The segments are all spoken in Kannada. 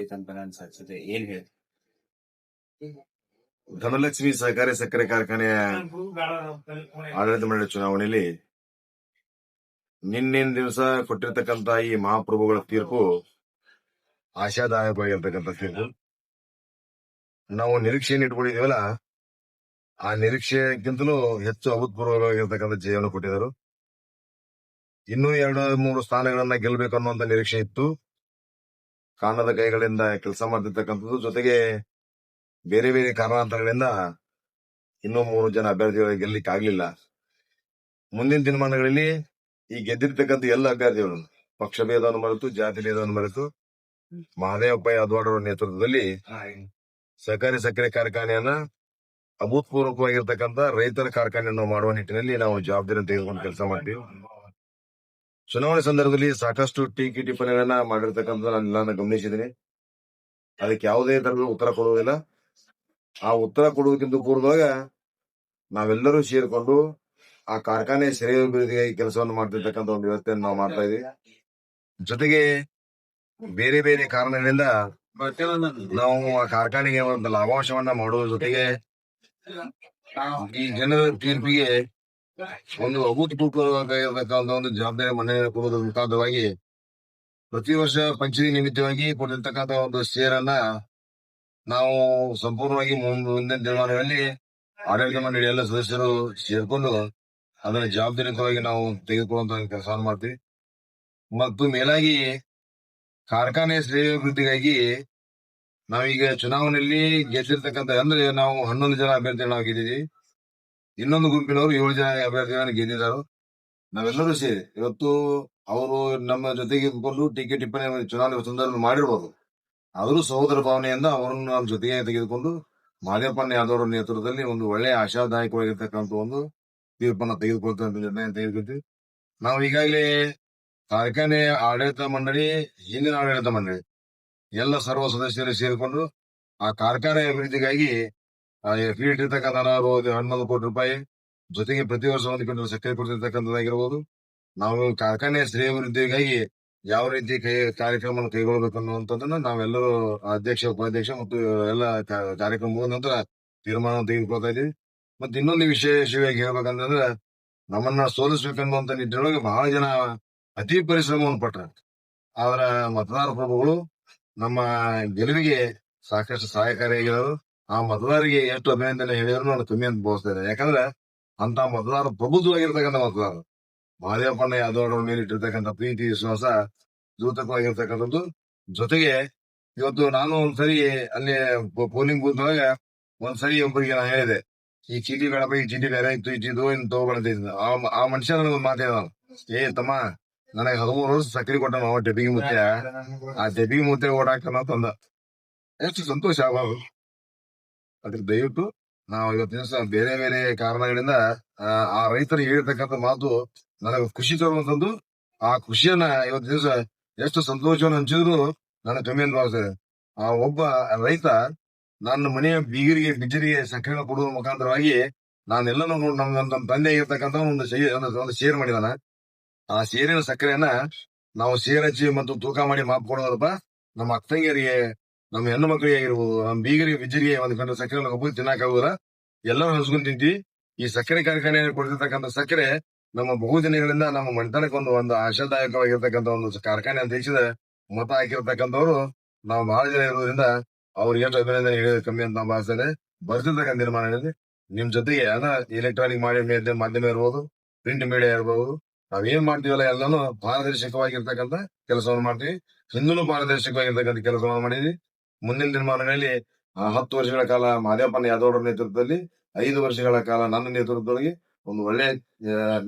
ಏನ್ ಹೇಳಿ ಧನಲಕ್ಷ್ಮಿ ಸಹಕಾರಿ ಸಕ್ಕರೆ ಕಾರ್ಖಾನೆಯ ಆಡಳಿತ ಮಂಡಳಿ ಚುನಾವಣೆಯಲ್ಲಿ ನಿನ್ನೆ ದಿವಸ ಕೊಟ್ಟಿರ್ತಕ್ಕಂತ ಈ ಮಹಾಪ್ರಭುಗಳ ತೀರ್ಪು ಆಶಾದಾಯಕವಾಗಿರ್ತಕ್ಕಂಥ ತೀರ್ಪು. ನಾವು ನಿರೀಕ್ಷೆ ಇಟ್ಕೊಂಡಿದೀವಲ್ಲ ಆ ನಿರೀಕ್ಷೆಗಿಂತಲೂ ಹೆಚ್ಚು ಅಭೂತಪೂರ್ವವಾಗಿರ್ತಕ್ಕಂಥ ಜಯವನ್ನು ಕೊಟ್ಟಿದ್ದರು. ಇನ್ನೂ ಎರಡು, ಮೂರು ಸ್ಥಾನಗಳನ್ನ ಗೆಲ್ಲಬೇಕು ಅನ್ನುವಂತ ನಿರೀಕ್ಷೆ ಇತ್ತು. ಕಾಣದ ಕೈಗಳಿಂದ ಕೆಲಸ ಮಾಡ್ತಿರ್ತಕ್ಕಂಥದ್ದು ಜೊತೆಗೆ ಬೇರೆ ಬೇರೆ ಕಾರಣಾಂತರಗಳಿಂದ ಇನ್ನೂ ಮೂರು ಜನ ಅಭ್ಯರ್ಥಿಗಳು ಗೆಲ್ಲಕ್ಕೆ ಆಗ್ಲಿಲ್ಲ ಮುಂದಿನ ದಿನಮಾನಗಳಲ್ಲಿ ಈ ಗೆದ್ದಿರ್ತಕ್ಕಂಥ ಎಲ್ಲ ಅಭ್ಯರ್ಥಿಗಳು ಪಕ್ಷ ಭೇದವನ್ನು ಮರೆತು ಜಾತಿ ಭೇದವನ್ನು ಮರೆತು ಮಹದೇವಪ್ಪ ಯಾದವಾಡ್ ಅವರ ನೇತೃತ್ವದಲ್ಲಿ ಸಹಕಾರಿ ಸಕ್ಕರೆ ಕಾರ್ಖಾನೆಯನ್ನ ಅಭೂತಪೂರ್ವಕವಾಗಿರ್ತಕ್ಕಂಥ ರೈತರ ಕಾರ್ಖಾನೆಯನ್ನು ಮಾಡುವ ನಿಟ್ಟಿನಲ್ಲಿ ನಾವು ಜವಾಬ್ದಾರಿ ತೆಗೆದುಕೊಂಡು ಕೆಲಸ ಮಾಡ್ತೀವಿ. ಚುನಾವಣೆ ಸಂದರ್ಭದಲ್ಲಿ ಸಾಕಷ್ಟು ಟೀಕೆ ಟಿಪ್ಪಣಿಗಳನ್ನ ಮಾಡಿರ್ತಕ್ಕಂಥ ನಾನು ಗಮನಿಸಿದ್ದೀನಿ. ಅದಕ್ಕೆ ಯಾವುದೇ ತರದ ಉತ್ತರ ಕೊಡುವುದಿಲ್ಲ. ಆ ಉತ್ತರ ಕೊಡುವುದಕ್ಕಿಂತ ಪೂರ್ವದಾಗ ನಾವೆಲ್ಲರೂ ಸೇರಿಕೊಂಡು ಆ ಕಾರ್ಖಾನೆ ಶ್ರೇಯೋಭಿವೃದ್ಧಿಗಾಗಿ ಕೆಲಸವನ್ನು ಮಾಡ್ತಿರ್ತಕ್ಕಂಥ ಒಂದು ವ್ಯವಸ್ಥೆಯನ್ನು ನಾವು ಮಾಡ್ತಾ ಇದೀವಿ ಜೊತೆಗೆ ಬೇರೆ ಬೇರೆ ಕಾರಣಗಳಿಂದ ನಾವು ಆ ಕಾರ್ಖಾನೆಗೆ ಒಂದು ಲಾಭಾಂಶವನ್ನ ಮಾಡುವ ಜೊತೆಗೆ ಈ ಜನರ ತೀರ್ಪಿಗೆ ಒಂದು ಅಭೂತಪೂರ್ವವಾಗಿರ್ತಕ್ಕಂಥ ಒಂದು ಜವಾಬ್ದಾರಿ ಮನೆ ಕೊಡುವುದರ ಮುಖಾಂತರವಾಗಿ ಪ್ರತಿ ವರ್ಷ ಪಂಚಮಿ ನಿಮಿತ್ತವಾಗಿ ಕೊಟ್ಟಿರ್ತಕ್ಕಂಥ ಒಂದು ಸೇರನ್ನ ನಾವು ಸಂಪೂರ್ಣವಾಗಿ ಮುಂದಿನ ದಿನಮಾನಗಳಲ್ಲಿ ಆಡಳಿತ ಮಂಡಳಿ ಎಲ್ಲ ಸದಸ್ಯರು ಸೇರ್ಕೊಂಡು ಅದನ್ನ ಜವಾಬ್ದಾರಿಯುತವಾಗಿ ನಾವು ತೆಗೆದುಕೊಳ್ಳುವಂತ ಕೆಲಸ ಮಾಡ್ತೀವಿ. ಮತ್ತು ಮೇಲಾಗಿ ಕಾರ್ಖಾನೆ ಶ್ರೇಯೋಭಿವೃದ್ಧಿಗಾಗಿ ನಾವೀಗ ಚುನಾವಣೆಯಲ್ಲಿ ಗೆದ್ದಿರ್ತಕ್ಕಂಥ ಅಂದ್ರೆ ನಾವು ಹನ್ನೊಂದು ಜನ ಅಭ್ಯರ್ಥಿಗಳು ಇನ್ನೊಂದು ಗುಂಪಿನವರು ಏಳು ಜನ ಅಭ್ಯರ್ಥಿಗಳನ್ನು ಗೆದ್ದಿದ್ದಾರೆ. ನಾವೆಲ್ಲರೂ ಸೇರಿ ಇವತ್ತು ಅವರು ನಮ್ಮ ಜೊತೆಗೆ ಬಂದು ಟೀಕೆ ಟಿಪ್ಪಣಿ ಚುನಾವಣೆ ಸಂದರ್ಭ ಮಾಡಿರ್ಬೋದು. ಆದರೂ ಸಹೋದರ ಭಾವನೆಯಿಂದ ಅವರನ್ನು ನಮ್ಮ ಜೊತೆಗೆ ತೆಗೆದುಕೊಂಡು ಮಾದೇವಪ್ಪನ ಯಾದವರ ನೇತೃತ್ವದಲ್ಲಿ ಒಂದು ಒಳ್ಳೆಯ ಆಶಾದಾಯಕವಾಗಿರ್ತಕ್ಕಂಥ ಒಂದು ತೀರ್ಪನ್ನ ತೆಗೆದುಕೊಳ್ತಾ ನಿರ್ಣಯ ತೆಗೆದುಕೊಳ್ತೀವಿ. ನಾವು ಈಗಾಗಲೇ ಕಾರ್ಖಾನೆ ಆಡಳಿತ ಮಂಡಳಿ, ಹಿಂದಿನ ಆಡಳಿತ ಮಂಡಳಿ, ಎಲ್ಲ ಸರ್ವ ಸದಸ್ಯರು ಸೇರಿಕೊಂಡು ಆ ಕಾರ್ಖಾನೆ ಅಭಿವೃದ್ಧಿಗಾಗಿ ಎಫ್ ಇಟ್ಟಿರ್ತಕ್ಕಂಥ ಅನಾರೋಗ್ಯ ಹನ್ನೊಂದು ಕೋಟಿ ರೂಪಾಯಿ. ಜೊತೆಗೆ ಪ್ರತಿ ವರ್ಷ ಕ್ವಿಂಟಲ್ ಸಕ್ಕರೆ ಕೊಡ್ತಿರ್ತಕ್ಕಂಥದ್ದಾಗಿರ್ಬೋದು. ನಾವು ಕಾರ್ಖಾನೆ ಶ್ರೇಯಾಭಿವೃದ್ಧಿಗಾಗಿ ಯಾವ ರೀತಿ ಕೈ ಕಾರ್ಯಕ್ರಮ ಕೈಗೊಳ್ಳಬೇಕು ಅನ್ನುವಂಥದ್ದನ್ನ ನಾವೆಲ್ಲರೂ ಅಧ್ಯಕ್ಷ, ಉಪಾಧ್ಯಕ್ಷ ಮತ್ತು ಎಲ್ಲ ಕಾರ್ಯಕ್ರಮ ಮುಗಿದ ನಂತರ ತೀರ್ಮಾನ ತೆಗೆದುಕೊಳ್ತಾ ಇದ್ದೀವಿ. ಮತ್ತೆ ಇನ್ನೊಂದು ವಿಶೇಷವಾಗಿ ಹೇಳ್ಬೇಕಂತಂದ್ರೆ ನಮ್ಮನ್ನ ಸೋಲಿಸ್ಬೇಕನ್ನುವಂತ ನಿಟ್ಟಿನೊಳಗೆ ಬಹಳ ಜನ ಅತಿ ಪರಿಶ್ರಮವನ್ನು ಪಟ್ಟ ಆದ್ರ ಮತದಾರ ಪ್ರಭುಗಳು ನಮ್ಮ ಗೆಲುವಿಗೆ ಸಾಕಷ್ಟು ಸಹಾಯಕಾರಿಯಾಗಿರೋರು ಆ ಮತದಾರರಿಗೆ ಎಷ್ಟು ಅಭಿನಂದನೆ ಹೇಳಿದ್ರು ನಾನು ಕಮ್ಮಿ ಅಂತ ಭಾವಿಸ್ತೇನೆ ಯಾಕಂದ್ರೆ ಅಂತ ಮತದಾರ ಪ್ರಬುದ್ಧವಾಗಿರ್ತಕ್ಕಂಥ ಮತದಾರ ಮಹದೇವಪ್ಪಣ್ಣ ಯಾದವ್ ದೊಡ್ಡ ಮೇಲೆ ಇಟ್ಟಿರ್ತಕ್ಕಂಥ ಪ್ರೀತಿ, ವಿಶ್ವಾಸ ದೂತಕವಾಗಿರ್ತಕ್ಕಂಥದ್ದು ಜೊತೆಗೆ ಇವತ್ತು ನಾನು ಒಂದ್ಸರಿ ಅಲ್ಲಿ ಪೋಲಿಂಗ್ ಬೂತ್ ಒಳಗ ಒಂದ್ಸರಿ ಒಬ್ಬರಿಗೆ ನಾನು ಹೇಳಿದೆ, ಈ ಚೀಟಿ ಬೇಡಪ್ಪ, ಈ ಚೀಟಿ ಬೇರೆ ಇತ್ತು ಈ ಚೀಟಿ ಏನು ತಗೋಬೇಡ ಆ ಮನುಷ್ಯ ನನಗೆ ಮಾತೇ ನಾನು ಏ ತಮ್ಮ, ನನಗೆ ಹದಿಮೂರು ವರ್ಷ ಸಕ್ರಿ ಕೊಟ್ಟ ನಾವು ಡೆಬಿಗೆ ಮುತ್ತೆ ಆ ಡೆಬಿಗೆ ಮುತ್ತೆ ಓಡಾಕ್ತಾನ ತಂದ ಎಷ್ಟು ಸಂತೋಷ ಆವಾಗ ಅದ್ರ ದಯವಿಟ್ಟು ನಾವು ಇವತ್ತಿನ ದಿವಸ ಬೇರೆ ಬೇರೆ ಕಾರಣಗಳಿಂದ ಆ, ರೈತರು ಹೇಳಿರ್ತಕ್ಕಂಥ ಮಾತು ನನಗೆ ಖುಷಿ ತರುವಂತದ್ದು ಆ ಖುಷಿಯನ್ನ ಇವತ್ತಿನ ದಿವಸ ಎಷ್ಟು ಸಂತೋಷವನ್ನು ಹಂಚಿದ್ರು ನನ್ನ ಕಮ್ಮಿ ಅಂತ ಭಾವಿಸ್ತದೆ ಆ ಒಬ್ಬ ರೈತ ನನ್ನ ಮನೆಯ ಬೀಗರಿಗೆ ಬಿಜರಿಗೆ ಸಕ್ಕರೆ ಕೊಡುವ ಮುಖಾಂತರವಾಗಿ ನಾನೆಲ್ಲನೂ ನೋಡಿ ನಮ್ಮ ತಂದೆ ಶೇ- ಒಂದು ಒಂದು ಶೇರ್ ಮಾಡಿದಾನ. ಆ ಸೇರಿನ ಸಕ್ಕರೆಯನ್ನ ನಾವು ಸೇರ್ ಹಚ್ಚಿ ಮತ್ತು ತೂಕ ಮಾಡಿ ಮಾಪ್ ಕೊಡೋದಪ್ಪ ನಮ್ಮ ಅಕ್ಕಂಗಿಯರಿಗೆ ನಮ್ಮ ಹೆಣ್ಣು ಮಕ್ಕಳಿಗೆ ಆಗಿರ್ಬೋದು ನಮ್ಮ ಬೀಗರಿಗೆ ಬಿಜ್ಜರಿಗೆ ಒಂದು ಕಂಡು ಸಕ್ಕರೆ ಒಬ್ಬರು ಆಗುವುದ ಎಲ್ಲರೂ ಹಂಚ್ಕೊಂಡ್ ತಿಂತೀವಿ. ಈ ಸಕ್ಕರೆ ಕಾರ್ಖಾನೆ ಕೊಡ್ತಿರ್ತಕ್ಕಂಥ ಸಕ್ಕರೆ ನಮ್ಮ ಬಹುದಿನಗಳಿಂದ ನಮ್ಮ ಮನೆತನಕ್ಕೆ ಒಂದು ಒಂದು ಆಶಾದಾಯಕವಾಗಿರ್ತಕ್ಕಂಥ ಒಂದು ಕಾರ್ಖಾನೆ ಅಂತ ಹೆಚ್ಚಿದ ಮತ ಹಾಕಿರ್ತಕ್ಕಂಥವ್ರು ನಾವು ಬಹಳ ಜನ ಇರೋದ್ರಿಂದ ಅವ್ರಿಗೆ ಎಷ್ಟು ಅಭಿನಂದನೆ ಕಮ್ಮಿ ಅಂತ ನಾವು ಭಾವಿಸ್ತೇನೆ ಬರ್ತಿರ್ತಕ್ಕಂಥ ನಿರ್ಮಾಣಗಳಲ್ಲಿ ನಿಮ್ ಜೊತೆಗೆ ಅದ ಎಲೆಕ್ಟ್ರಾನಿಕ್ ಮಾಧ್ಯಮ ಮಾಧ್ಯಮ ಇರ್ಬೋದು ಪ್ರಿಂಟ್ ಮೀಡಿಯಾ ಇರ್ಬೋದು, ನಾವ್ ಏನ್ ಮಾಡ್ತೀವಲ್ಲ ಎಲ್ಲಾನು ಪಾರದರ್ಶಕವಾಗಿರ್ತಕ್ಕಂಥ ಕೆಲಸವನ್ನು ಮಾಡ್ತೀವಿ. ಹಿಂದೂ ಪಾರದರ್ಶಕವಾಗಿರ್ತಕ್ಕಂಥ ಕೆಲಸವನ್ನು ಮಾಡಿದ್ವಿ ಮುಂದಿನ ದಿನಮಾನಗಳಲ್ಲಿ ಹತ್ತು ವರ್ಷಗಳ ಕಾಲ ಮಹದೇವಪ್ಪನ ಯಾದವರ ನೇತೃತ್ವದಲ್ಲಿ, ಐದು ವರ್ಷಗಳ ಕಾಲ ನನ್ನ ನೇತೃತ್ವದೊಳಗೆ ಒಂದು ಒಳ್ಳೆ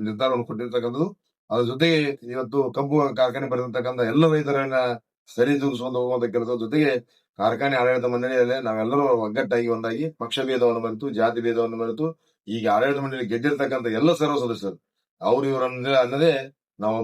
ನಿರ್ಧಾರವನ್ನು ಕೊಟ್ಟಿರ್ತಕ್ಕಂಥದ್ದು. ಅದ್ರ ಜೊತೆಗೆ ಇವತ್ತು ಕಬ್ಬು ಕಾರ್ಖಾನೆ ಬರೆದಿರ್ತಕ್ಕಂಥ ಎಲ್ಲ ರೈತರನ್ನ ಸರಿದೂಗಿಸುವಂತ ಹೋಗುವಂತ ಕೆಲಸದ ಜೊತೆಗೆ ಕಾರ್ಖಾನೆ ಆಡಳಿತ ಮಂಡಳಿಯಲ್ಲಿ ನಾವೆಲ್ಲರೂ ಒಗ್ಗಟ್ಟಾಗಿ ಒಂದಾಗಿ ಪಕ್ಷ ಭೇದವನ್ನು ಮರೆತು, ಜಾತಿ ಭೇದವನ್ನು ಮರೆತು, ಈಗ ಆಡಳಿತ ಮಂಡಳಿ ಗೆದ್ದಿರ್ತಕ್ಕಂಥ ಎಲ್ಲ ಸರ್ವ ಸದಸ್ಯರು. ಅವ್ರು ಇವರನ್ನ ಅನ್ನದೇ ನಾವು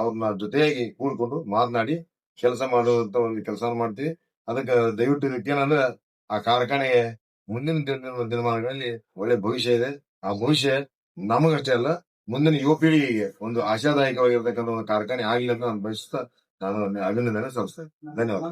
ಅವ್ರನ್ನ ಜೊತೆಯಾಗಿ ಕೂಡ್ಕೊಂಡು ಮಾತನಾಡಿ, ಕೆಲಸ ಮಾಡುವಂತ ಒಂದು ಕೆಲಸ ಮಾಡ್ತೀವಿ. ಅದಕ್ಕೆ ದಯವಿಟ್ಟು ಏನಂದ್ರೆ ಆ ಕಾರ್ಖಾನೆಗೆ ಮುಂದಿನ ದಿನ- ದಿನಮಾನಗಳಲ್ಲಿ ಒಳ್ಳೆ ಭವಿಷ್ಯ ಇದೆ. ಆ ಭವಿಷ್ಯ ನಮಗಷ್ಟೇ ಅಲ್ಲ, ಮುಂದಿನ ಯುವ ಪೀಳಿಗೆಗೆ ಒಂದು ಆಶಾದಾಯಕವಾಗಿರ್ತಕ್ಕಂಥ ಒಂದು ಕಾರ್ಖಾನೆ ಆಗಲಿ ಅಂತ ನಾನು ಬಯಸ್ತಾ ನಾನು ಅಭಿನಂದನೆ ಸಲ್ಲಿಸ್ತೇನೆ ಧನ್ಯವಾದ